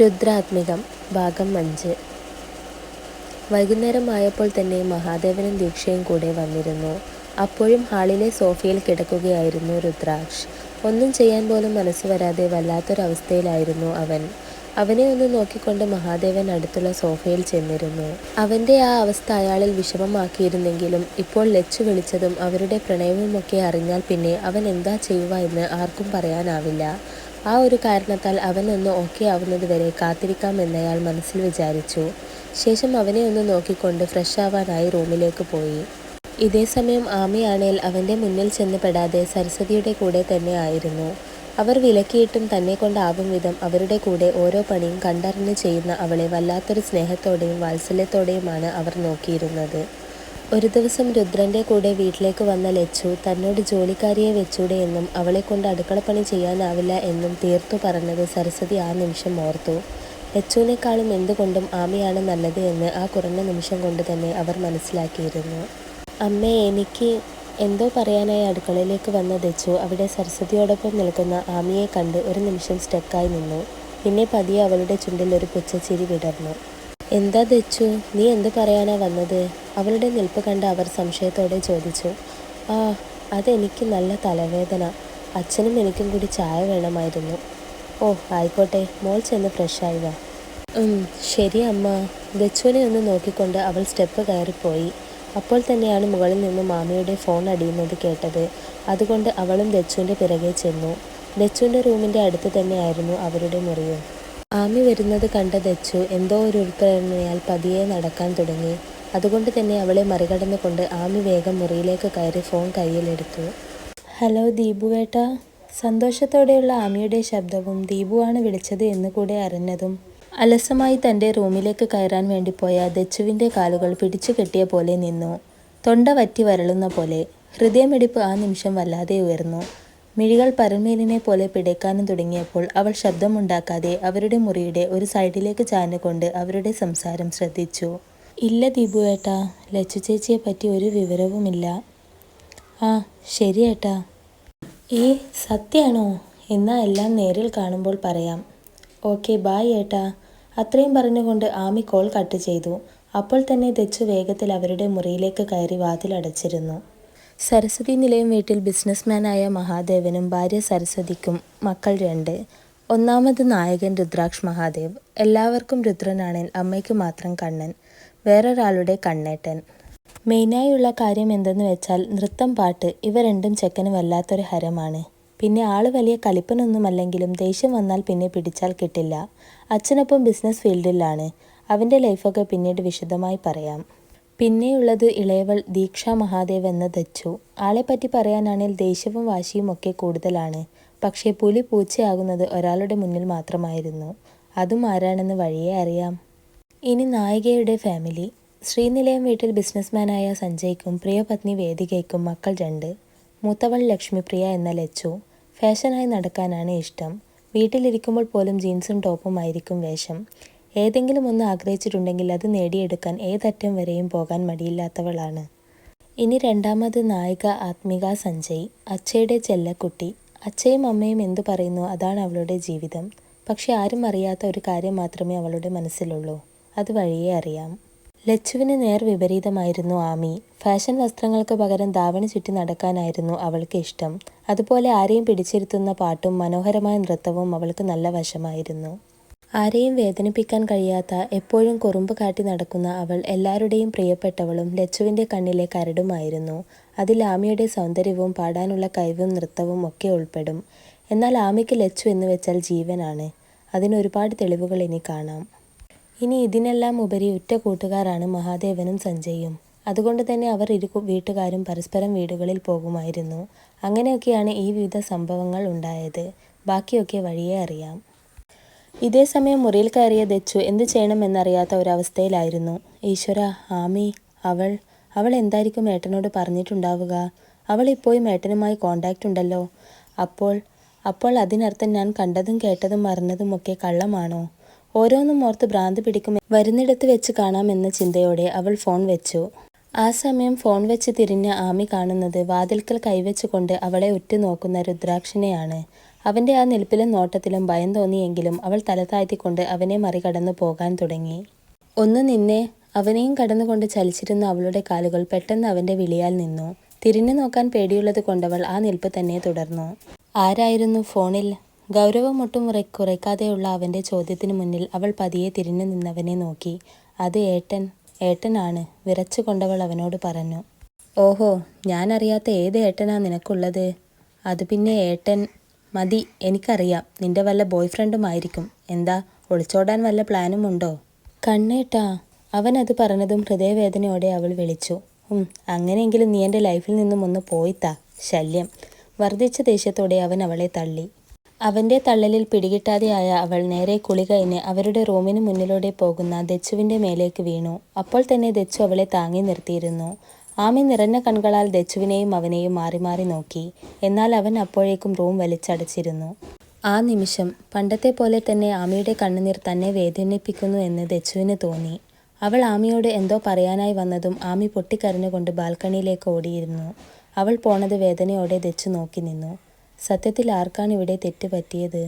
രുദ്രാത്മികം ഭാഗം അഞ്ച്. വൈകുന്നേരമായപ്പോൾ തന്നെ മഹാദേവനും ദീക്ഷയും കൂടെ വന്നിരുന്നു. അപ്പോഴും ഹാളിലെ സോഫയിൽ കിടക്കുകയായിരുന്നു രുദ്രാക്ഷ്. ഒന്നും ചെയ്യാൻ പോലും മനസ്സ് വരാതെ വല്ലാത്തൊരവസ്ഥയിലായിരുന്നു അവൻ. അവനെ ഒന്ന് നോക്കിക്കൊണ്ട് മഹാദേവൻ അടുത്തുള്ള സോഫയിൽ ചെന്നിരുന്നു. അവന്റെ ആ അവസ്ഥ അയാളിൽ വിഷമമാക്കിയിരുന്നെങ്കിലും ഇപ്പോൾ ലച്ചു വിളിച്ചതും അവരുടെ പ്രണയവുമൊക്കെ അറിഞ്ഞാൽ പിന്നെ അവൻ എന്താ ചെയ്യുക എന്ന് ആർക്കും പറയാനാവില്ല. ആ ഒരു കാരണത്താൽ അവൻ ഒന്ന് ഓക്കെ ആവുന്നത് വരെ കാത്തിരിക്കാമെന്നയാൾ മനസ്സിൽ വിചാരിച്ചു. ശേഷം അവനെ ഒന്ന് നോക്കിക്കൊണ്ട് ഫ്രഷ് ആവാനായി റൂമിലേക്ക് പോയി. ഇതേസമയം ആമയാണേൽ അവന്റെ മുന്നിൽ ചെന്ന് പെടാതെ സരസ്വതിയുടെ കൂടെ തന്നെ ആയിരുന്നു. അവർ വിലക്കിയിട്ടും തന്നെ കൊണ്ടാവും വിധം അവരുടെ കൂടെ ഓരോ പണിയും കണ്ടറിഞ്ഞ് ചെയ്യുന്ന അവളെ വല്ലാത്തൊരു സ്നേഹത്തോടെയും വാത്സല്യത്തോടെയുമാണ് അവർ നോക്കിയിരുന്നത്. ഒരു ദിവസം രുദ്രന്റെ കൂടെ വീട്ടിലേക്ക് വന്ന ലച്ചു തന്നോട് ജോലിക്കാരിയെ വെച്ചൂടെ എന്നും അവളെ കൊണ്ട് അടുക്കളപ്പണി ചെയ്യാനാവില്ല എന്നും തീർത്തു പറഞ്ഞത് സരസ്വതി ആ നിമിഷം ഓർത്തു. ലച്ചുവിനേക്കാളും എന്തുകൊണ്ടും ആമയാണ് നല്ലത് എന്ന് ആ കുറഞ്ഞ നിമിഷം കൊണ്ട് തന്നെ അവർ മനസ്സിലാക്കിയിരുന്നു. അമ്മേ എനിക്ക് എന്തോ പറയാനായി അടുക്കളയിലേക്ക് വന്ന ദച്ചു അവിടെ സരസ്വതിയോടൊപ്പം നിൽക്കുന്ന ആമിയെ കണ്ട് ഒരു നിമിഷം സ്റ്റക്കായി നിന്നു. പിന്നെ പതിയെ അവളുടെ ചുണ്ടിൽ ഒരു പുച്ഛച്ചിരി വിടർന്നു. എന്താ ദച്ചു? നീ എന്ത് പറയാനാ വന്നത്? അവളുടെ നിൽപ്പ് കണ്ട് അവർ സംശയത്തോടെ ചോദിച്ചു. ആ അതെനിക്ക് നല്ല തലവേദന. അച്ഛനും എനിക്കും കൂടി ചായ വേണമായിരുന്നു. ഓ ആയിക്കോട്ടെ. മോൾ ചെന്ന് ഫ്രഷായി വാ. ശരി അമ്മ. ദച്ചുവിനെ ഒന്ന് നോക്കിക്കൊണ്ട് അവൾ സ്റ്റെപ്പ് കയറിപ്പോയി. അപ്പോൾ തന്നെയാണ് മുകളിൽ നിന്ന് മാമയുടെ ഫോൺ അടിയുന്നത് കേട്ടത്. അതുകൊണ്ട് അവളും ദച്ചുവിന്റെ പിറകെ ചെന്നു. ദച്ചുവിന്റെ റൂമിന്റെ അടുത്ത് തന്നെയായിരുന്നു അവരുടെ മുറിയും ആമി വരുന്നത് കണ്ട ദച്ചു എന്തോ ഒരു ഉൾപ്രേരണയാൽ പതിയെ നടക്കാൻ തുടങ്ങി. അതുകൊണ്ട് തന്നെ അവളെ മറികടന്നുകൊണ്ട് ആമി വേഗം മുറിയിലേക്ക് കയറി ഫോൺ കയ്യിലെടുത്തു. ഹലോ ദീപുവേട്ട സന്തോഷത്തോടെയുള്ള ആമിയുടെ ശബ്ദവും ദീപുവാണ് വിളിച്ചത് എന്ന് കൂടെ അറിഞ്ഞതും അലസമായി തന്റെ റൂമിലേക്ക് കയറാൻ വേണ്ടി പോയ ദച്ചുവിന്റെ കാലുകൾ പിടിച്ചു കെട്ടിയ പോലെ നിന്നു. തൊണ്ട വറ്റി വരളുന്ന പോലെ ഹൃദയമിടിപ്പ് ആ നിമിഷം വല്ലാതെ ഉയർന്നു. മിഴികൾ പരമേലിനെ പോലെ പിടയ്ക്കാനും തുടങ്ങിയപ്പോൾ അവൾ ശബ്ദമുണ്ടാക്കാതെ അവരുടെ മുറിയുടെ ഒരു സൈഡിലേക്ക് ചാഞ്ഞുകൊണ്ട് അവരുടെ സംസാരം ശ്രദ്ധിച്ചു. ഇല്ല ദീപു ഏട്ടാ ലച്ചു ചേച്ചിയെ പറ്റി ഒരു വിവരവുമില്ല. ആ ശരി ഏട്ടാ. ഏ സത്യാണോ? എന്നാ എല്ലാം നേരിൽ കാണുമ്പോൾ പറയാം. ഓക്കെ ബായ് ഏട്ടാ. അത്രയും പറഞ്ഞുകൊണ്ട് ആമി കോൾ കട്ട് ചെയ്തു. അപ്പോൾ തന്നെ തെച്ചു വേഗത്തിൽ അവരുടെ മുറിയിലേക്ക് കയറി വാതിലടച്ചിരുന്നു സരസ്വതി നിലയം വീട്ടിൽ ബിസിനസ്മാനായ മഹാദേവനും ഭാര്യ സരസ്വതിക്കും മക്കൾ രണ്ട്. ഒന്നാമത് നായകൻ രുദ്രാക്ഷ് മഹാദേവ്. എല്ലാവർക്കും രുദ്രനാണൻ അമ്മയ്ക്ക് മാത്രം കണ്ണൻ. വേറൊരാളുടെ കണ്ണേട്ടൻ. മെയിനായുള്ള കാര്യം എന്തെന്ന് വെച്ചാൽ നൃത്തം പാട്ട് ഇവ രണ്ടും ചെക്കന് വല്ലാത്തൊരു ഹരമാണ്. പിന്നെ ആൾ വലിയ കളിപ്പനൊന്നുമല്ലെങ്കിലും ദേഷ്യം വന്നാൽ പിന്നെ പിടിച്ചാൽ കിട്ടില്ല. അച്ഛനൊപ്പം ബിസിനസ് ഫീൽഡിലാണ് അവന്റെ ലൈഫൊക്കെ പിന്നീട് വിശദമായി പറയാം. പിന്നെയുള്ളത് ഇളയവൾ ദീക്ഷ മഹാദേവ് എന്ന ദച്ചു. ആളെപ്പറ്റി പറയാനാണെങ്കിൽ ദേഷ്യവും വാശിയും ഒക്കെ കൂടുതലാണ്. പക്ഷേ പുലി പൂച്ചയാകുന്നത് ഒരാളുടെ മുന്നിൽ മാത്രമായിരുന്നു. അതും ആരാണെന്ന് വഴിയേ അറിയാം. ഇനി നായികയുടെ ഫാമിലി ശ്രീനിലയം വീട്ടിൽ ബിസിനസ്മാനായ സഞ്ജയ്ക്കും പ്രിയപത്നി വേദികയ്ക്കും മക്കൾ രണ്ട്. മൂത്തവൾ ലക്ഷ്മിപ്രിയ എന്ന ലച്ചു ഫാഷനായി നടക്കാനാണ് ഇഷ്ടം. വീട്ടിലിരിക്കുമ്പോൾ പോലും ജീൻസും ടോപ്പും ആയിരിക്കും വേഷം. ഏതെങ്കിലും ഒന്ന് ആഗ്രഹിച്ചിട്ടുണ്ടെങ്കിൽ അത് നേടിയെടുക്കാൻ ഏതറ്റം വരെയും പോകാൻ മടിയില്ലാത്തവളാണ്. ഇനി രണ്ടാമത് നായിക ആത്മിക സഞ്ജയ് അച്ഛയുടെ ചെല്ലക്കുട്ടി. അച്ഛയും അമ്മയും എന്തു പറയുന്നു അതാണ് അവളുടെ ജീവിതം. പക്ഷെ ആരും അറിയാത്ത ഒരു കാര്യം മാത്രമേ അവളുടെ മനസ്സിലുള്ളൂ. അത് വഴിയേ അറിയാം. ലച്ചുവിന് നേർ വിപരീതമായിരുന്നു ആമി. ഫാഷൻ വസ്ത്രങ്ങൾക്ക് പകരം ധാവണി ചുറ്റി നടക്കാനായിരുന്നു അവൾക്ക് ഇഷ്ടം. അതുപോലെ ആരെയും പിടിച്ചിരുത്തുന്ന പാട്ടും മനോഹരമായ നൃത്തവും അവൾക്ക് നല്ല വശമായിരുന്നു. ആരെയും വേദനിപ്പിക്കാൻ കഴിയാത്ത എപ്പോഴും കുറുമ്പ് കാട്ടി നടക്കുന്ന അവൾ എല്ലാവരുടെയും പ്രിയപ്പെട്ടവളും ലച്ചുവിന്റെ കണ്ണിലെ കരടുമായിരുന്നു. അതിൽ ആമിയുടെ സൗന്ദര്യവും പാടാനുള്ള കഴിവും നൃത്തവും ഒക്കെ ഉൾപ്പെടും. എന്നാൽ ആമിക്ക് ലച്ചു എന്ന് വെച്ചാൽ ജീവനാണ്. അതിനൊരുപാട് തെളിവുകൾ ഇനി കാണാം. ഇനി ഇതിനെല്ലാം ഉപരി ഉറ്റ കൂട്ടുകാരാണ് മഹാദേവനും സഞ്ജയും. അതുകൊണ്ട് തന്നെ അവർ ഇരു വീട്ടുകാരും പരസ്പരം വീടുകളിൽ പോകുമായിരുന്നു. അങ്ങനെയൊക്കെയാണ് ഈ വിവിധ സംഭവങ്ങൾ ഉണ്ടായത്. ബാക്കിയൊക്കെ വഴിയേ അറിയാം. ഇതേ സമയം മുറിയിൽ കയറിയ ദച്ചു എന്തു ചെയ്യണമെന്നറിയാത്ത ഒരവസ്ഥയിലായിരുന്നു. ഈശ്വര ആമി അവൾ അവൾ എന്തായിരിക്കും ഏട്ടനോട് പറഞ്ഞിട്ടുണ്ടാവുക? അവൾ ഇപ്പോഴും ഏട്ടനുമായി കോണ്ടാക്റ്റ് ഉണ്ടല്ലോ. അപ്പോൾ അപ്പോൾ അതിനർത്ഥം ഞാൻ കണ്ടതും കേട്ടതും അറിഞ്ഞതുമൊക്കെ കള്ളമാണോ? ഓരോന്നും ഓർത്ത് ഭ്രാന്ത് പിടിക്കും. വരുന്നിടത്ത് വെച്ച് കാണാമെന്ന ചിന്തയോടെ അവൾ ഫോൺ വെച്ചു. ആ സമയം ഫോൺ വെച്ച് തിരിഞ്ഞ ആമി കാണുന്നത് വാതിൽക്കൽ കൈവച്ചുകൊണ്ട് അവളെ ഉറ്റുനോക്കുന്ന രുദ്രാക്ഷനെയാണ്. അവന്റെ ആ നിൽപ്പിലും നോട്ടത്തിലും ഭയം തോന്നിയെങ്കിലും അവൾ തല താഴ്ത്തിക്കൊണ്ട് അവനെ മറികടന്നു പോകാൻ തുടങ്ങി. ഒന്ന് നിന്നെ. അവനെയും കടന്നുകൊണ്ട് ചലിച്ചിരുന്ന അവളുടെ കാലുകൾ പെട്ടെന്ന് അവന്റെ വിളിയാൽ നിന്നു. തിരിഞ്ഞു നോക്കാൻ പേടിയുള്ളത് കൊണ്ടവൾ ആ നിൽപ്പ് തന്നെ തുടർന്നു. ആരായിരുന്നു ഫോണിൽ? ഗൗരവമൊട്ടും കുറയ്ക്കാതെയുള്ള അവന്റെ ചോദ്യത്തിനു മുന്നിൽ അവൾ പതിയെ തിരിഞ്ഞു നിന്നവനെ നോക്കി. അത് ഏട്ടൻ ഏട്ടനാണ് വിറച്ചുകൊണ്ടവൾ അവനോട് പറഞ്ഞു. ഓഹോ ഞാനറിയാത്ത ഏത് ഏട്ടനാ നിനക്കുള്ളത്? അത് പിന്നെ ഏട്ടൻ മതി എനിക്കറിയാം. നിന്റെ വല്ല ബോയ് ഫ്രണ്ടുമായിരിക്കും എന്താ ഒളിച്ചോടാൻ വല്ല പ്ലാനും ഉണ്ടോ? കണ്ണേട്ടാ അവൻ അത് പറഞ്ഞതും ഹൃദയവേദനയോടെ അവൾ വിളിച്ചു. ഉം അങ്ങനെയെങ്കിലും നീ എന്റെ ലൈഫിൽ നിന്നും ഒന്ന് പോയിത്താ ശല്യം. വർദ്ധിച്ച ദേഷ്യത്തോടെ അവൻ അവളെ തള്ളി. അവന്റെ തള്ളലിൽ പിടികിട്ടാതെയായ അവൾ നേരെ കുളി കഴിഞ്ഞ് അവരുടെ റൂമിന് മുന്നിലൂടെ പോകുന്ന ദച്ചുവിന്റെ മേലേക്ക് വീണു. അപ്പോൾ തന്നെ ദച്ചു അവളെ താങ്ങി നിർത്തിയിരുന്നു. ആമി നിറഞ്ഞ കൺകളാൽ ദച്ചുവിനെയും അവനെയും മാറി മാറി നോക്കി. എന്നാൽ അവൻ അപ്പോഴേക്കും റൂം വലിച്ചടച്ചിരുന്നു. ആ നിമിഷം പണ്ടത്തെ പോലെ തന്നെ ആമിയുടെ കണ്ണുനീർ തന്നെ വേദനിപ്പിക്കുന്നു എന്ന് ദച്ചുവിന് തോന്നി. അവൾ ആമിയോട് എന്തോ പറയാനായി വന്നതും ആമി പൊട്ടിക്കരഞ്ഞുകൊണ്ട് ബാൽക്കണിയിലേക്ക് ഓടിയിരുന്നു. അവൾ പോണത് വേദനയോടെ ദച്ചു നോക്കി നിന്നു. സത്യത്തിൽ ആർക്കാണ് ഇവിടെ തെറ്റ് പറ്റിയത്?